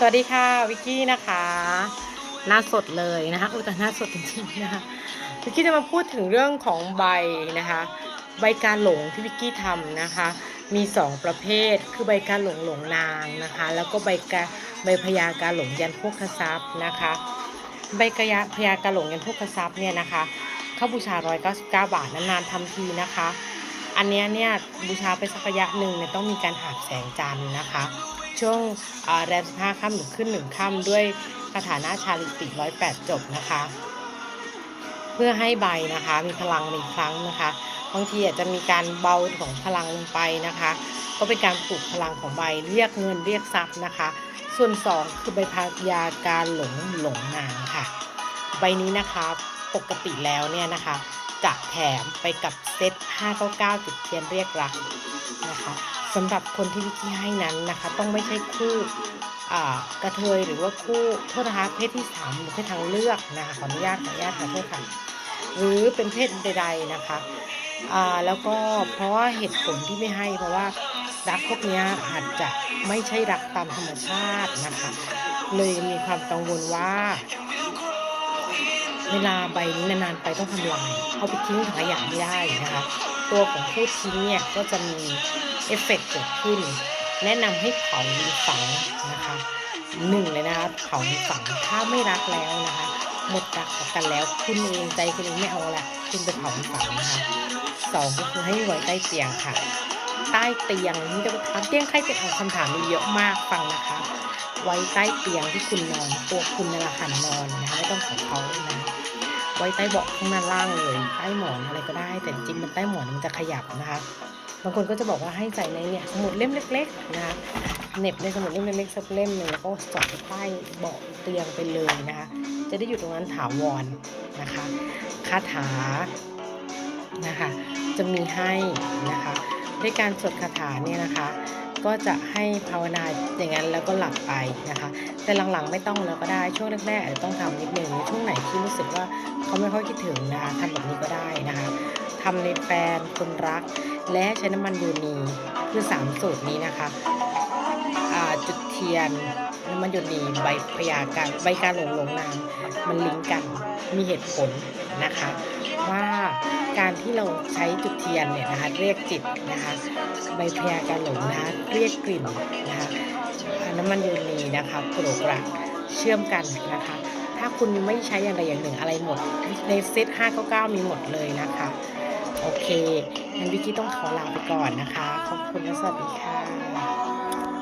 สวัสดีค่ะวิกกี้นะคะหน้าสดเลยนะคะอุตหน้าสดจริงๆนะคะวิกกี้จะมาพูดถึงเรื่องของใบนะคะ ใบการหลงที่วิกกี้ทำนะคะ มี 2 ประเภทคือใบการหลงหลงนางนะคะ แล้วก็ใบกาใบพญาการหลงยันโภคทรัพย์นะคะ ใบกยาพญาการหลงยันโภคทรัพย์เนี่ยนะคะเข้าบูชา 199 บาทนานๆทำทีนะคะ อันเนี้ยเนี่ยบูชาไปสักระยะหนึ่งเนี่ยต้องมีการหาบแสงจันทร์นะคะ ช่วงแรมสิบห้าค่ำหรือขึ้นหนึ่งค่ำด้วยคาถาหน้าชาลิติร้อยแปดจบนะคะ เพื่อให้ใบนะคะมีพลังในครั้งนะคะบางทีอาจจะมีการเบาของพลังลงไปนะคะ ก็เป็นการปลุกพลังของใบเรียกเงินเรียกทรัพย์นะคะ ส่วน 2 คือใบพยาการหลงหลงนางค่ะ ใบนี้นะคะปกติแล้วเนี่ยนะคะจะแถมไปกับเซต599จุดเทียนเรียกรักนะคะ สำหรับคนที่วิกี้ให้นั้นนะคะ ต้องไม่ใช่คู่กระเทยหรือว่าคู่โทษนะคะเพศที่3หรือเพศทางเลือกนะคะขออนุญาตขออนุญาตขอโทษค่ะหรือเป็นเพศใด ๆนะคะแล้วก็เพราะว่าเหตุผลที่ไม่ให้เพราะว่ารักพวกนี้อาจจะไม่ใช่รักตามธรรมชาตินะคะ เลยมีความกังวลว่า เวลาใบนี้นานๆไปต้องทำลายเอาไปทิ้งถังขยะไม่ได้นะคะ ตัวของผู้ทิ้งเนี่ยก็จะมี เอฟเฟกต์เกิดขึ้น แนะนำให้เผาหรือฝังนะคะหนึ่งเลยนะคะเผาหรือฝังถ้าไม่รักแล้วนะคะ หมดรักต่อกันแล้วคุณเองใจคุณเองไม่เอาละคุณไปเผาหรือฝังนะคะสองก็คือให้ไว้ใต้เตียงค่ะ ใต้เตียงนี่จะถามเตียงใครเป็นเอาคำถามมีเยอะมากฟังนะคะ ไว้ใต้เตียงที่คุณนอนตัวคุณนั่นแหละหันนอนนะคะไม่ต้องของเขานะไว้ใต้เบาะข้างหน้าล่างเลยใต้หมอนอะไรก็ได้ แต่จริงมันใต้หมอนมันจะขยับนะคะ บางคนก็จะบอกว่าให้ใส่ในเนี่ยสมุดเล่มเล็ก ๆ นะคะเน็บในสมุดเล่มเล็กๆสักเล่มหนึ่งแล้วก็สอดใต้เบาะเตียงไปเลยนะคะ จะได้อยู่ตรงนั้นถาวรนะคะคาถานะคะจะมีให้นะคะด้วยการสวดคาถาเนี่ยนะคะ ก็จะให้ภาวนาอย่างนั้นแล้วก็หลับไปนะคะ แต่หลังๆไม่ต้องแล้วก็ได้ช่วงแรกๆอาจจะต้องทำนิดนึงช่วงไหนที่รู้สึกว่าเขาไม่ค่อยคิดถึงนะคะทำแบบนี้ก็ได้นะคะทำในแฟนคนรัก และใช้น้ำมันยูนีคือสามสูตรนี้นะคะจุดเทียนน้ำมันยูนีใบพยาการใบการหลงหลงนางมันลิงก์กันมีเหตุผลนะคะ ว่าการที่เราใช้จุดเทียนเนี่ยนะคะเรียกจิตนะคะใบพยาการหลงนะคะเรียกกลิ่นนะคะน้ำมันยูนีนะคะโกรกรักเชื่อมกันนะคะ ถ้าคุณไม่ใช้อย่างใดอย่างหนึ่งอะไรหมด ในเซต599 มีหมดเลยนะคะ โอเค งั้นวิกกี้ต้องขอลาไปก่อนนะคะ ขอบคุณและสวัสดีค่ะ